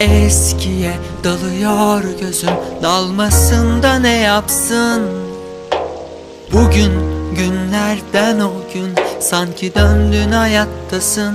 Eskiye dalıyor gözüm Dalmasında ne yapsın? Bugün günlerden o gün Sanki döndün hayattasın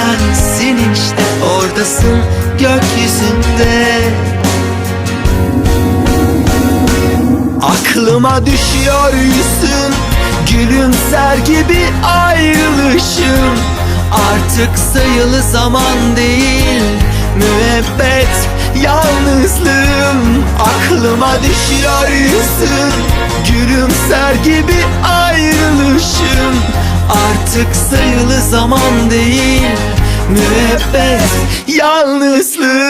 sensin işte Oradasın gökyüzünde. Aklıma düşüyor yüzün Gülümser gibi ayrılışım. Artık sayılı zaman değil Müebbet yalnızlığım. Aklıma düşüyor yüzün Gülümser gibi ayrılışım Artık sayılı zaman değil Müebbet yalnızlığım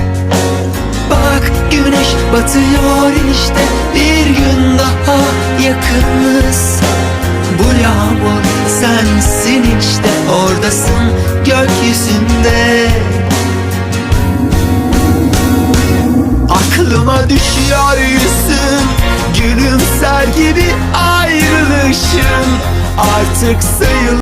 güneş batıyor işte Bir gün daha yakınız. Bu yağmur sensin işte Oradasın gökyüzünde. Aklıma düşüyor yüzün Gülümser gibi ayrılışın. Artık sayılı